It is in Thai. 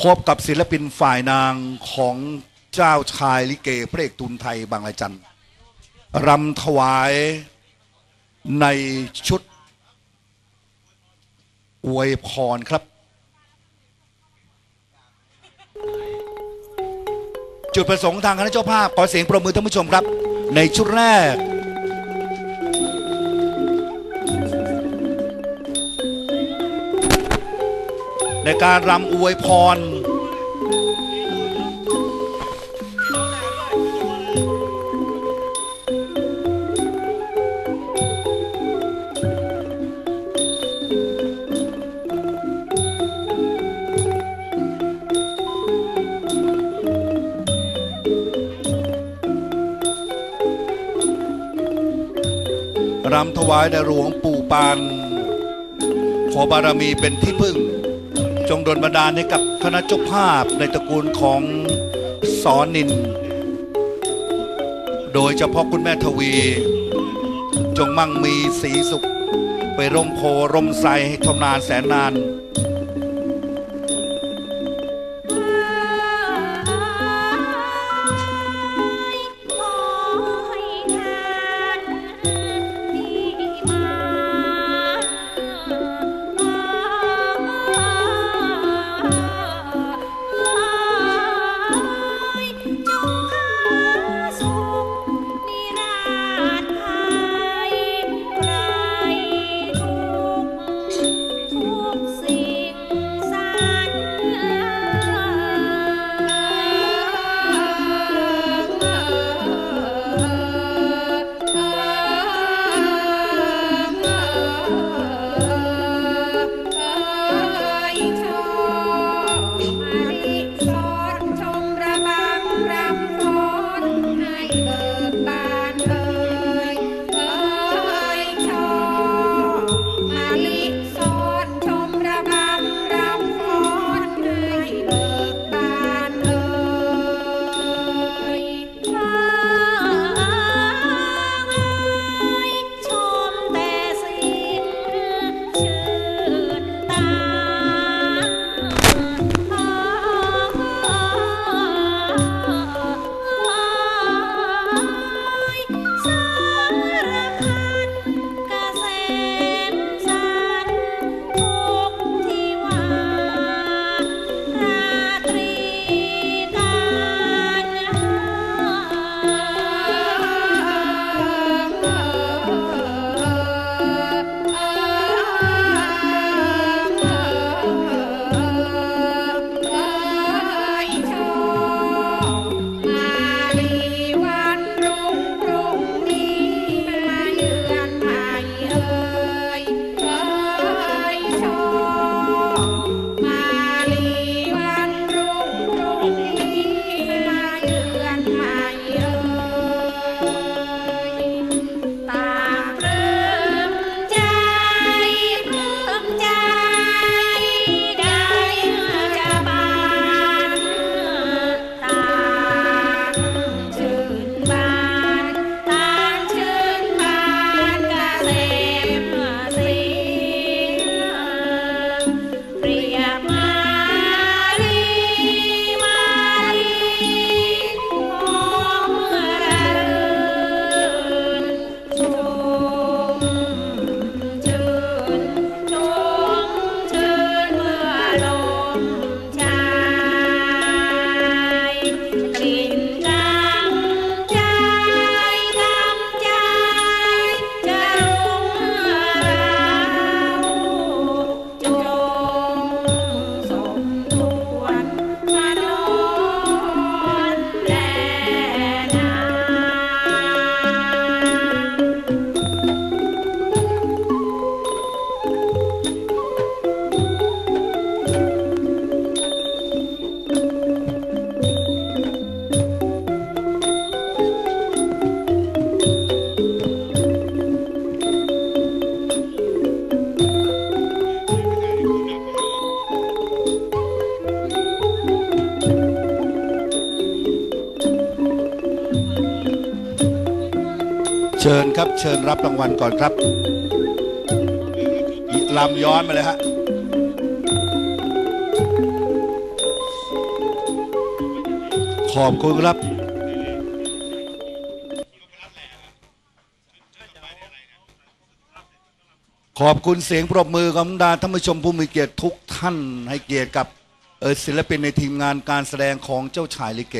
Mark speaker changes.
Speaker 1: พบกับศิลปินฝ่ายนางของเจ้าชายลิเกพระเอกตุนไทยบางระจันรำถวายในชุดอวยพรครับ จุดประสงค์ทางคณะเจ้าภาพขอเสียงประมือท่านผู้ชมครับ ในชุดแรก ในการรำอวยพร รำถวายแด่หลวงปู่ปานขอบารมีเป็นที่พึ่ง จงดลบันดาลให้กับคณะเจ้าภาพในตระกูลของสอนิน โดยเฉพาะคุณแม่ทวี จงมั่งมีสีสุข ไปร่มโพร่มไทรให้ทำนานแสนนาน
Speaker 2: ข ชิ
Speaker 1: ญครับ เชิญรับรางวัลก่อนครับลำย้อนมาเลยฮะขอบคุณครับขอบคุณเสียงปรบมือของดาท่านผู้ชมผู้มีเกียรติทุกท่านให้เกียรติกับศิลปินในทีมงานการแสดงของเจ้าชายลิเก